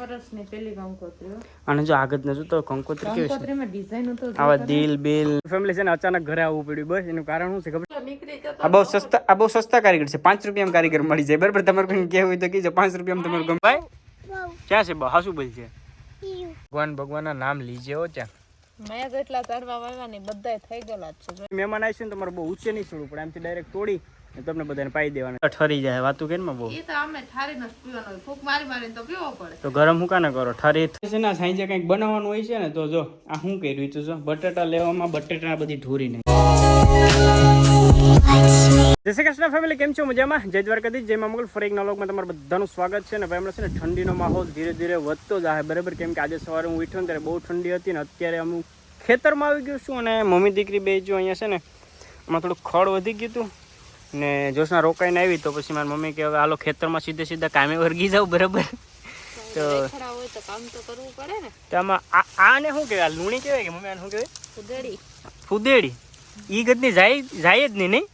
વર્ષની પેલી કંકોત્રી અને જો આગળ ને જો તો કંકોત્રી કેવી કંકોત્રીમાં ડિઝાઇન તો આવા દિલ બિલ. ફેમિલી છે ને અચાનક ઘરે આવવું પડ્યું બસ એનું કારણ શું છે ખબર? નીકળી જતો આ બહુ સસ્તા આ બહુ સસ્તા કારીગર છે. પાંચ રૂપિયામાં કારીગર મળી જાય. બરાબર તમારે કોઈ કહેવું હોય તો કીજો પાંચ રૂપિયામાં તમારું ગમ ક્યાં છે બા? હાસુ બોલ છે ભગવાન ભગવાનના નામ લીજે હો ત્યાં. મેં જેટલા ઝાડવા વાવ્યા ને બધાય થઈ ગયેલા છે મહેમાન આવીશું ને તમારે બહુ ઊંચે નહીં છોડવું પડે. આમથી ડાયરેક્ટ તોડી ને તમને બધાને પાઈ દેવાના. ઠરી જાય વાતું કેમ બહુ? એ તો અમે ઠારી ન પીવાનો ફૂક મારી મારી તો પીવો પડે. તો ગરમ હું કાને કરો? ઠરી છે ને સાંજે કંઈક બનાવવાનું હોય છે ને તો જો આ શું કર્યું તો જો? બટેટા લેવામાં બટેટા બધી ઢોરી નહીં જય શ્રી કૃષ્ણ ફેમિલી કેમ છો? મજામાં? જય દ્વારકાધીશ જય મંગલ. ફરી એક નલોગમાં તમારું બધાનું સ્વાગત છે ને ભાઈ હમણાં છે ને ઠંડીનો માહોલ ધીરે ધીરે વધતો જાય બરાબર? કેમ કે આજે સવારે હું ઉઠ્યો ને ત્યારે બહુ ઠંડી હતી ને અત્યારે અમુક ખેતરમાં આવી ગયું છું અને મમ્મી દીકરી બે જો અહીંયા છે ને આમાં થોડું ખડ વધી ગયું હતું. ને જોશના રોકાઈને આવી તો પછી મારી મમ્મી કે હવે હાલો ખેતરમાં સીધે સીધા કામે વર્ગી જાવ બરાબર? તો આમાં આને શું કહેવાય? લૂણી કહેવાય કે મમ્મી આને શું કહેવાય? ફુદેડી. ફુદેડી. ઈ ગતની જાય જાય જ નહીં? નહીં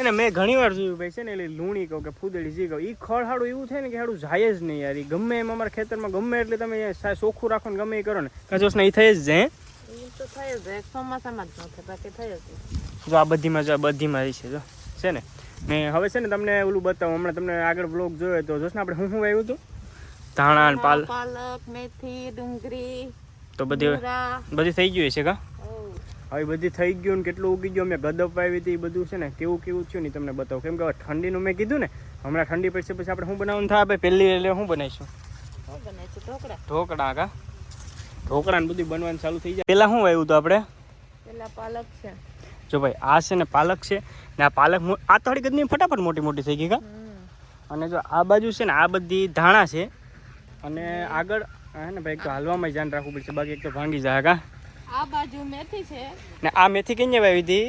અને મેં ઘણી વાર જોયું ભાઈ છે ને એટલે લૂણી કહું કે ફૂદડી જી કહું એ ખળ હાડું એવું થાય ને કે હાડું જાય જ નહીં યાર. ગમે એમ અમારા ખેતરમાં ગમે એટલે તમે ચોખ્ખું રાખો ને ગમે એ કરો ને. કજોસ ને એ થઈ જ જાય તો થાય જ એક ચોમાસામાં જ ન થાય બાકી થઈ જ. જો આ બધીમાં જો આ બધીમાં છે જો. છે ને? ને હવે છે ને તમને ઓલું બતાવું. હમણાં તમને આગળ બ્લોગ જોયો તો જોશ ને આપણે. શું શું આવ્યું હતું? ધાણા ને પાલ. પાલક મેથી ડુંગળી તો બધી બધી થઈ ગયું છે કા? હવે. બધી થઈ ગયું ને કેટલું ઉગી ગયું? મેં ગદપ આવી હતી બધું છે ને. કેવું કેવું થયું ને તમને બતાવું. કેમ કે હવે ઠંડીનું મેં કીધું ને હમણાં ઠંડી પડશે પછી આપણે શું બનાવવાનું થાય? આપણે પહેલી એટલે શું બનાવીશું? ઢોકળા. કા? ઢોકળા ને બધું બનવાનું ચાલુ થઈ જાય. પેલા શું આવ્યું હતું આપણે? પેલા પાલક છે. જો ભાઈ આ છે ને પાલક છે. ને આ પાલક આ થોડી ગદની ફટાફટ મોટી મોટી થઈ ગઈ કા? અને જો આ બાજુ છે ને આ બધી ધાણા છે. અને આગળ હે ને ભાઈ તો હાલવામાં ધ્યાન રાખવું પડશે. બાકી એક તો ભાંગી જાય કા? આ બાજુ મેથી છે. ને આ મેથી કઈ વાવી હતી?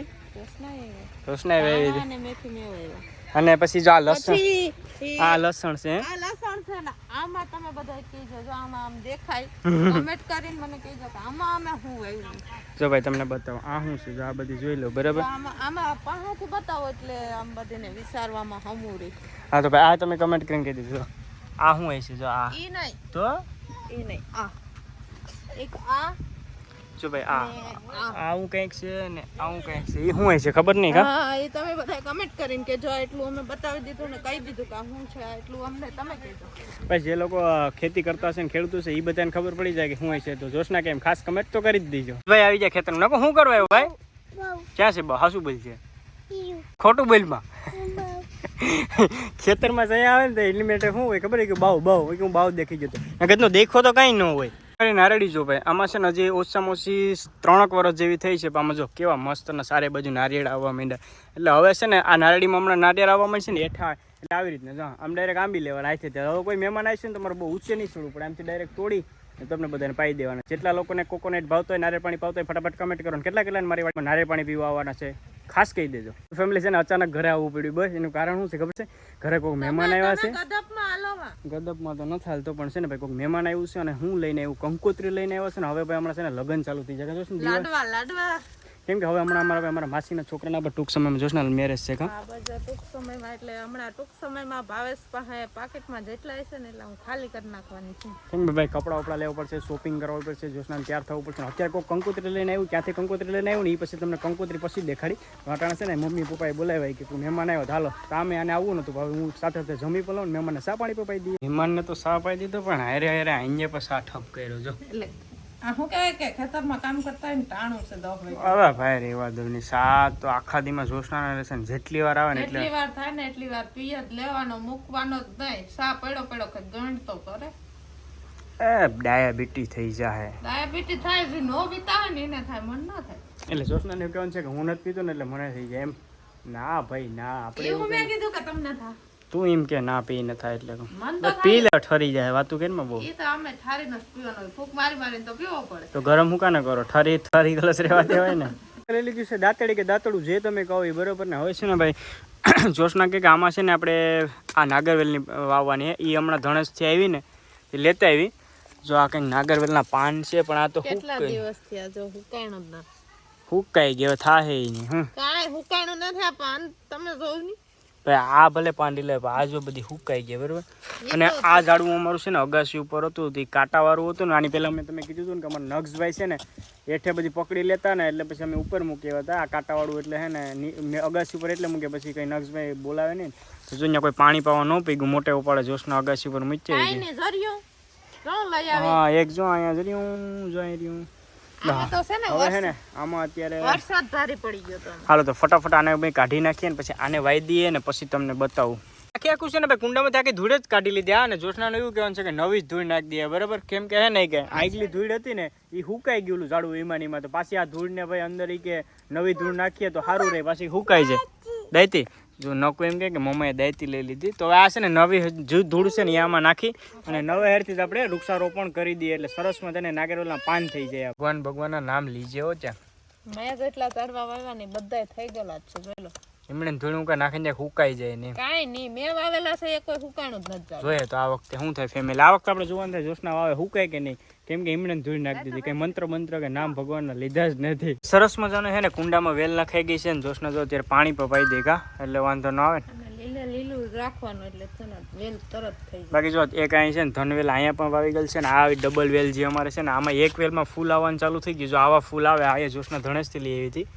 કૃષ્ણએ વાવી હતી. અને પછી જો આ લસણ. આ લસણ છે. આ લસણ છે ને આમાં તમે બધા કહેજો જો આમાં આમ દેખાય કમેન્ટ કરીને મને કહેજો કે આમાં અમે શું આવ્યું જો ભાઈ તમને બતાવો આ શું છે? જો આ બધી જોઈ લો બરાબર? આમાં આમાં પાસેથી બતાવો એટલે આમ બધીને વિચારવામાં હમુરી હા તો ભાઈ આ તમે કમેન્ટ કરીને કહી દીધું આ શું હોય છે જો આ? ઈ નહીં. તો? ઈ નહીં આ. એક આ જો ભાઈ આ. આવું કંઈક છે ને આવું કંઈક છે. એ શું હોય છે ખબર નહીં કા? હા એ તમે બધા કમેન્ટ કરીને કે જો એટલું અમે બતાવી દીધું ને કહી દીધું કે આ શું છે એટલું અમને તમે કહેજો. ભાઈ જે લોકો ખેતી કરતા હશે ને ખેડૂતો છે એ બધાને ખબર પડી જાય કે શું હોય છે તો જોશના કેમ? ખાસ કમેન્ટ તો કરી જ દીજો. ભાઈ આવી જાય ખેતર નકો શું કરવા આવ્યો ભાઈ? ક્યાં છે બા? હાસુ બોલ છે. ખોટું બોલમાં. ખેતરમાં જઈ આવે ને તો એની માટે શું હોય? ખબર કે બાવ બાવ કે હું બાવ દેખી જતો. નગરનો દેખો તો કાંઈ ન હોય. નારળી જો ભાઈ. આમાં છે ને હજી ઓછામાં ઓછી ત્રણક વર્ષ જેવી થઈ છે પણ આમાં જો કેવા મસ્ત ને સારે બાજુ નારિયેળ આવવા માંડ્યા. એટલે હવે છે ને આ નારેડીમાં હમણાં નારિયેળ આવવા માંડશે ને એઠા એટલે આવી રીતના જો આમ ડાયરેક્ટ આંબી લેવાના આથી છે. હવે કોઈ મહેમાન આવશે ને તમારે બહુ ઊંચે નહીં છોડવું પડે. આમથી ડાયરેક્ટ તોડી તમને બધાને પાઈ દેવાના. જેટલા લોકોને કોકોનટ ભાવતો હોય નારિયેળ પાણી પાવતો હોય ફટાફટ કમેન્ટ કરો કેટલા કેટલા મારી વાતમાં નારિયેળ પાણી પીવા આવવાના છે ખાસ કહી દેજો. ફેમિલી છે ને અચાનક ઘરે આવવું પડ્યું. બસ એનું કારણ શું છે ખબર છે? ઘરે કોઈ મહેમાન આવ્યા છે. ગદપમાં તો નથી હાલતો પણ છે ને ભાઈ કોઈ મહેમાન આવ્યું છે અને હું લઈને આવ્યું, કંકોત્રી લઈને આવ્યો છે ને, હવે ભાઈ હમણાં છે ને લગ્ન ચાલુ થઈ જાય. લાડવા લાડવા. કેમ કે હવે હમણાં અમારા અમારા માસીના છોકરાના પર ટૂંક સમયમાં જોશ ને મેરેજ છે કા? આ ટૂંક સમયમાં એટલે હમણાં ટૂંક સમયમાં ભાવેશ પાસે પાકેટમાં જેટલા હશે ને એટલે હું ખાલી કરી નાખવાની છું. કેમ કે ભાઈ કપડાં વપડા લેવા પડશે શોપિંગ કરવા પડશે જોશના તૈયાર થવું પડશે. અત્યારે કોઈ કંકોત્રી લઈને આવ્યું ક્યાંથી કંકોત્રી લઈને આવ્યું ને એ પછી તમને કંકોત્રી પછી દેખાડી. વાટાણા છે ને મમ્મી પપ્પાએ બોલાવ્યા કે તું મહેમાન આવ્યો. હાલો સામે આને આવવું નતું હવે હું સાથે સાથે જમી પણ લઉં ને મહેમાનને સા પાણી પપાઈ દઈએ. મહેમાનને તો સા પાઈ દીધો પણ હારે હારે અહીંયા પછી સા ઠપ કર્યો જો. એટલે હવે ભાઈ રેવા દો ની સા તો આખા દીમાં જોશના રહેશે ને જેટલી વાર આવે ને એટલી વાર થાય ને એટલી વાર પિયત લેવાનો મૂકવાનો જ નહીં. સા પડ્યો પડ્યો કે કરે. એ ડાયાબિટી થઈ જાય ડાયાબિટી થાય જે નો પીતા ને એને થાય મન ના થાય. એટલે જોશના ને કહેવાનું છે કે હું નથી પીતો ને એટલે મને થઈ જાય એમ. ના ભાઈ ના આપણે એવું મેં કીધું કે તમને થાય. તું એમ કે ના પી ન થાય એટલે પી લે ઠરી જાય વાતું કેમ બહુ? એ તો અમે ઠારીને જ પીવાનો હોય. ફૂંક મારી તો પીવો પડે. તો ગરમ હું કાને કરો? ઠરી ઠરી ગ્લાસ રહેવા દેવાય ને. લઈ લીધું છે દાંતડી કે દાંતડું જે તમે કહો એ બરોબર ને. હોય છે ને ભાઈ જોશના કે કે આમાં છે ને આપણે આ નાગરવેલની વાવવાની એ હમણાં ધણસથી આવી ને એ લેતા આવી. જો આ કંઈક નાગરવેલના પાન છે પણ આ તો કેટલા હુકાઈ દિવસ થયા? જો હુકાણું જ ના. હુકાઈ ગયો થાહે નહીં હમ. કાંઈ હુકાણું નથી આ પાન તમે જોયું ની ભાઈ આ ભલે પાંડી લે આ જો બધી હુકાઈ ગઈ બરાબર? અને આ ઝાડવું અમારું છે ને અગાસી ઉપર હતું તે કાંટાવાળું હતું ને આની પહેલાં મેં તમે કીધું હતું ને કે અમારા નક્ષભાઈ છે ને હેઠે બધી પકડી લેતા ને એટલે પછી અમે ઉપર મૂક્યા હતા. આ કાંટાવાળું એટલે હે ને મેં અગાસી ઉપર એટલે મૂકે પછી કંઈ નક્ષભાઈ બોલાવે નહીં તો જો અહીંયા કોઈ પાણી પાવા ન પીગું મોટે ઉપાડે જોશના અગાસી ઉપર મૂકી હા એક જો અહીંયા જરી હું જોઈ રહ્યું. હવે ને આમાં અત્યારે વરસાદ ભારે પડી ગયો તો. હાલો તો ફટાફટ આને કાઢી નાખીએ ને પછી આને વાઈ દઈએ ને પછી તમને બતાવું. આખી આખું છે ને ભાઈ કુંડામાં આખી ધૂળ જ કાઢી લીધી. આ ને જોશનાનું એવું કહેવાનું છે કે નવી જ ધૂળ નાખી દઈએ બરાબર? કેમ કે હે ને કે આગલી ધૂળ હતી ને એ હુકાઈ ગયેલું ઝાડું ઈમાનીમાં. તો પાછી આ ધૂળને ભાઈ અંદર ઈ કે નવી ધૂળ નાખીએ તો સારું રહે પાછી હુકાઈ જાય. દાયતી જો નકો એમ કે મમ્માએ દાયતી લઈ લીધી. તો આ છે ને નવી જૂ ધૂળ છે ને આમાં નાખી અને નવે હેરથી જ આપણે વૃક્ષારોપણ કરી દઈએ એટલે સરસમાં તેને નાગેરોલના પાન થઈ જાય ભગવાન ભગવાનના નામ લીજે હો ત્યાં. મેં જેટલા ઝાડવા વાવ્યા ને બધાય થઈ ગયેલા છે, જોઈ એમણે ધૂળ કા નાખીને હુકાઈ જાય ને કાઈ નહીં મેં વાવેલા છે એ કોઈ હુકાણું જ નથી જોઈએ તો આ વખતે શું થાય ફેમિલી આ વખતે આપણે જોવાનું થાય જોશના વાવે હુકાય કે નહીં. કેમ કે એમણે ધૂળ નાખી દીધી. કઈ મંત્ર મંત્ર કે નામ ભગવાનના લીધા જ નથી. સરસ મજાનો છે ને કુંડામાં વેલ નાખાઈ ગઈ છે ને જોશના જો અત્યારે પાણી પપાઈ દેગા એટલે વાંધો ન આવે ને. લીલે લીલું રાખવાનું એટલે વેલ તરત થઈ બાકી જો એક અહીં છે ને ધનવેલ અહીંયા પણ વાવી ગયેલ છે ને આ ડબલ વેલ જે અમારે છે ને આમાં એક વેલમાં ફૂલ આવવાનું ચાલુ થઈ ગયું. જો આવા ફૂલ આવે આ જોશના ધણેશથી લઈ આવી હતી.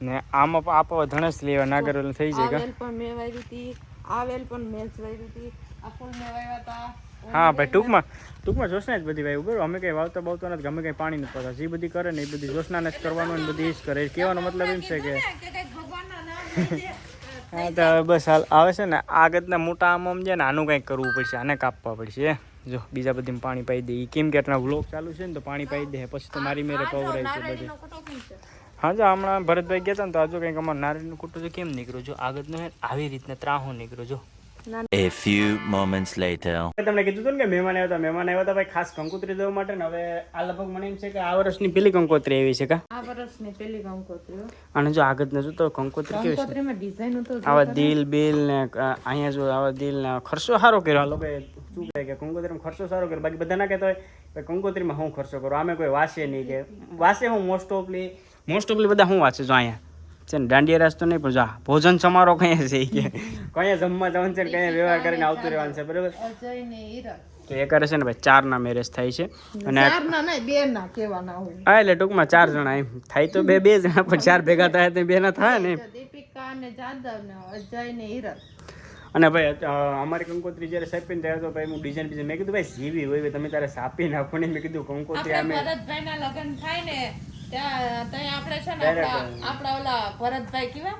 ને આમાં પણ આપવા ધણેશ લેવા નાગરવેલ થઈ જાય વેલ પણ મેં વાવી હતી આ વેલ પણ મેં જ વાવી હતી આ ફૂલ મેં વાવ્યા હતા હા ભાઈ ટૂંકમાં ટૂંકમાં જોશના જ બધી ભાઈ બરોબર અમે કંઈ વાવતા બાવતા નથી અમે કંઈ પાણી નથી પડતા. જે બધી કરે ને એ બધી જોશનાને જ કરવાનું ને બધી જ કરે. કહેવાનો મતલબ એમ છે કે. હા તો હવે બસ હાલ આવે છે ને આગળના મોટા આમ આમ છે ને આનું કંઈક કરવું પડશે આને કાપવા પડશે જો બીજા બધીમાં પાણી પાઈ દે. કેમ કે વ્લોગ ચાલુ છે ને તો પાણી પાઈ દે પછી તો મારી મેરે પવરાય છે બધું. હા જો હમણાં ભરતભાઈ ગયા હતા ને તો આજુ કંઈક અમારે નારિયેળનું કુટું છે કેમ નીકળ્યું? જો આગળનો હે ને આવી રીતના ત્રાહો નીકળ્યો જો. A few moments later. તમને કીધું હતું ને કે મહેમાન આવ્યા હતા મહેમાન આવ્યા હતા ભાઈ ખાસ કંકોત્રી દેવા માટે ને હવે આ લગભગ મને એમ છે કે આ વર્ષની પેલી કંકોત્રી આવી છે કા? આ વર્ષની પેલી કંકોત્રી અને જો આગળનો જો તો કંકોત્રી કેવી છે? કંકોત્રીમાં ડિઝાઇન તો આવા દિલ બિલ ને અહીંયા જો આવા દિલ ને ખર્ચો સારો કર્યો. આ લોકોએ શું કહે કે કંકોત્રીમાં ખર્ચો સારો કર્યો. બાકી બધા ના કહેતા હોય કંકોત્રી કંકોત્રીમાં હું ખર્ચો કરો? આમે કોઈ વાસે નહીં કે. વાસે હું મોસ્ટ ઓફલી મોસ્ટ ઓફલી બધા હું વાંચે જો અહીંયા? છે ને દાંડિયા રાસ તો નહીં પણ જો ભોજન સમારોહ કયા છે? કે કયા જમવા જવાનું છે કયા વ્યવહાર કરીને આવતું રહેવાનું છે બરાબર? તો એ કરે છે ને ભાઈ ચાર ના મેરેજ થાય છે. અને ચાર ના નહીં બે ના કહેવાના હોય. હા એટલે ટૂંકમાં ચાર જણા એમ. થાય તો બે બે જણા પણ ચાર ભેગા થાય તો બે ના થાય ને દીપિકા ને જાદવ ને અજય ને હીરા અને ભાઈ અમારી કંકોત્રી જ્યારે સાપીને થયા તો ભાઈ હું ડિઝાઇન બીજા મેં કીધું ભાઈ જીવી હોય તમે તારે સાપી નાખો ને. મેં કીધું કંકોત્રી અમે ભરતભાઈ ના લગ્ન થાય ને ત્યાં ત્યાં આપણે છે ને આપણા આપણા ઓલા ભરતભાઈ કેવા?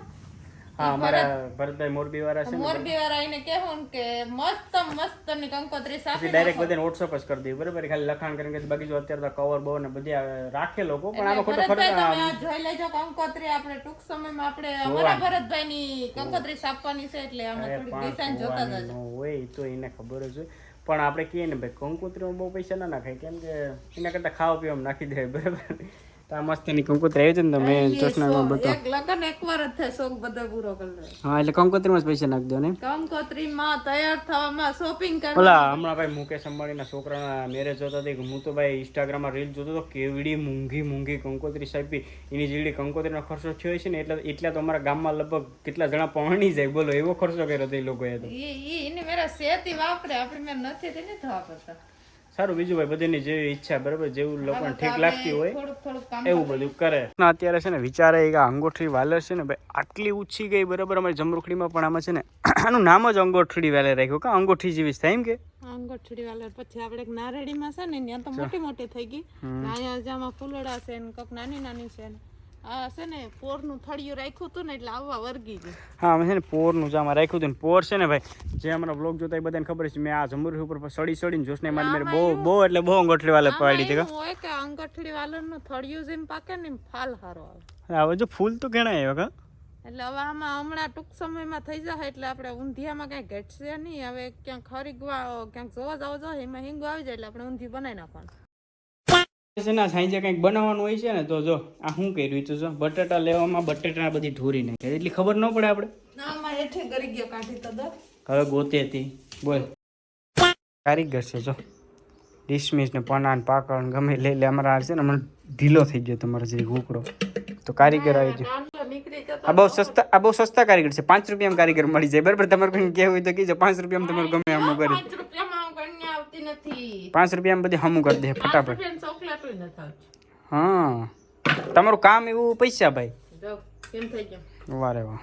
હા અમારા ભરતભાઈ મોરબી વાળા છે મોરબી વાળા એને કહેવું કે મસ્ત મસ્તની કંકોત્રી પછી ડાયરેક્ટ બધાને વોટ્સઅપ જ કરી દઈએ બરાબર? ખાલી લખાણ કરીને કે બાકી જો અત્યારે તો કવર બહુ ને બધી રાખે લોકો પણ આમાં ખોટો ભરતભાઈ તમે જોઈ લેજો કંકોત્રી આપણે ટૂંક સમયમાં આપણે અમારા ભરતભાઈ ની કંકોત્રી સાપવાની છે એટલે આમાં થોડી ડિઝાઇન જોતા જજો. હોય તો એને ખબર જ હોય. પણ આપણે કહીએ ને ભાઈ કંકોત્રીમાં બહુ પૈસા ના નાખાય. કેમ કે એના કરતા ખાવા પીવામાં નાખી દે બરાબર? તો આ કંકોત્રી આવી છે ને તો ચોસનામાં બતાવ. એક લગન એકવાર જ થાય શોખ બધો પૂરો કરી હા એટલે કંકોત્રીમાં જ પૈસા નાખી ને. કંકોત્રીમાં તૈયાર થવામાં શોપિંગ કરી ઓલા હમણાં ભાઈ મુકેશ અંબાણીના છોકરાના મેરેજ જોતા હતી હું તો ભાઈ ઇન્સ્ટાગ્રામમાં રીલ જોતો હતો કેવડી મૂંઘી મૂંઘી કંકોત્રી સાપી. એની જેવડી કંકોત્રીનો ખર્ચો થયો છે ને એટલે એટલા તો અમારા ગામમાં લગભગ કેટલા જણા પહોંચી જાય બોલો એવો ખર્ચો કર્યો હતો એ લોકોએ તો. ઈ ઈ મેરા સેતી વાપરે આપણે મેં નથી સારું બીજું ભાઈ બધીની જેવી ઈચ્છા બરાબર? જેવું લોકોને ઠીક લાગતી હોય એવું બધું કરે. અત્યારે છે ને વિચારે કે અંગોઠડી વાલર છે ને ભાઈ આટલી ઊંચી ગઈ બરાબર? અમારી જમરૂખડીમાં પણ આમાં છે ને આનું નામ જ અંગોઠડી વાલે રાખ્યું. કે અંગોઠી જેવી છે થાય એમ કે? અંગોઠડી વાલર. પછી આપણે એક નારેડીમાં છે ને ત્યાં તો મોટી મોટી થઈ ગઈ. ને અહીંયા ફૂલડા છે ને કક નાની નાની છે ને. આ છે ને પોરનું થળિયું રાખ્યું હતું ને એટલે આવવા વર્ગી ગઈ હા અમે છે ને પોરનું જ રાખ્યું હતું ને પોર છે ને ભાઈ જે અમારા બ્લોગ જોતા એ બધાને ખબર છે મેં આ જમરૂખી ઉપર સડી સડીને જોશને મારી મેરે બહુ બહુ એટલે બહુ અંગોઠડી વાલે પાડી હતી હોય કે અંગઠડી થળિયું જેમ પાકે ને ફાલ હારો આવે. હવે જો ફૂલ તો ઘણા આવ્યા કા એટલે હવે આમાં હમણાં ટૂંક સમયમાં થઈ જાય એટલે આપણે ઊંધિયામાં કાંઈ ઘટશે નહીં. હવે ક્યાંક ખરીગવા ક્યાંક જોવા જાવ જોઈએ એમાં હિંગો આવી જાય એટલે આપણે ઊંધિયું બનાવી નાખવાનું. છે ને સાંજે કંઈક બનાવવાનું હોય છે ને તો જો આ શું કર્યું તું જો? બટાટા લેવામાં બટાટા બધી ઢોરી નાખે. એટલી ખબર ન પડે આપણે? આમાં હવે ગોતે હતી બોલ. કારીગર છે જો. ડિસમિસ ને પના ને પાકળ ને ગમે લઈ લે અમારા છે ને મને ઢીલો થઈ ગયો તમારો જે ઘૂકડો તો કારીગર આવી ગયો. આ બહુ સસ્તા આ બહુ સસ્તા કારીગર છે. પાંચ રૂપિયામાં કારીગર મળી જાય. બરાબર? તમારે કોઈ કહેવું હોય તો કીજો પાંચ રૂપિયામાં તમારે ગમે હમું કરી પાંચ રૂપિયામાં હું કન્યા આવતી નથી. પાંચ રૂપિયામાં બધી હમું કરી દે ફટાફટ. હા. તમારું કામ એવું પૈસા ભાઈ. વારે વાહ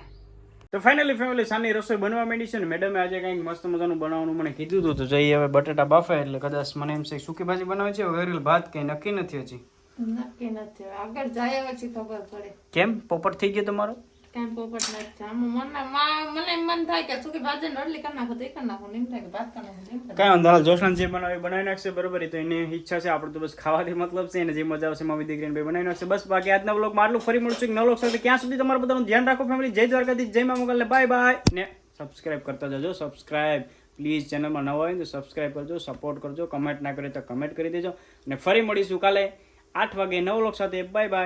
તો ફાઇનલી ફેમિલી સાની રસોઈ બનવા માંડી છે ને મેડમે આજે કંઈક મસ્ત મજાનું બનાવવાનું મને કીધું હતું તો જઈએ હવે બટેટા બાફે એટલે કદાચ મને એમ છે સૂકી ભાજી બનાવે છે વેરેલ ભાત કંઈ નક્કી નથી હજી. નક્કી નથી. આગળ જાય પછી ખબર પડે. કેમ? પોપટ થઈ ગયો તમારો? કાંઈ પોપટ નથી આમ મને મને મન થાય કે સુકી ભાજી ને રોટલી કરી નાખો તો કરી નાખો, એમ થાય કે ભાત કરી નાખો કાંઈ વાંધો હાલ, જોશના જે બનાવે બનાવી નાખશે બરોબર તો એની ઈચ્છા છે, આપણે તો બસ ખાવાથી મતલબ છે, એને જે મજા આવશે મારી દીકરીને ભાઈ બનાવી નાખશે. બસ બાકી આજના બ્લોગમાં આટલું, ફરી મળશું કે ન લોક ક્યાં સુધી તમારું બધાનું ધ્યાન રાખો ફેમિલી જય દ્વારકાથી જય મા મોગલને બાય બાય ને સબસ્ક્રાઇબ કરતા જજો સબસ્ક્રાઇબ પ્લીઝ ચેનલમાં નવા હોય તો સબસ્ક્રાઇબ કરજો સપોર્ટ કરજો કમેન્ટ ના કરે તો કમેન્ટ કરી દેજો. અને ફરી મળીશું કાલે આઠ વાગે નવ લોક સાથે. Bye bye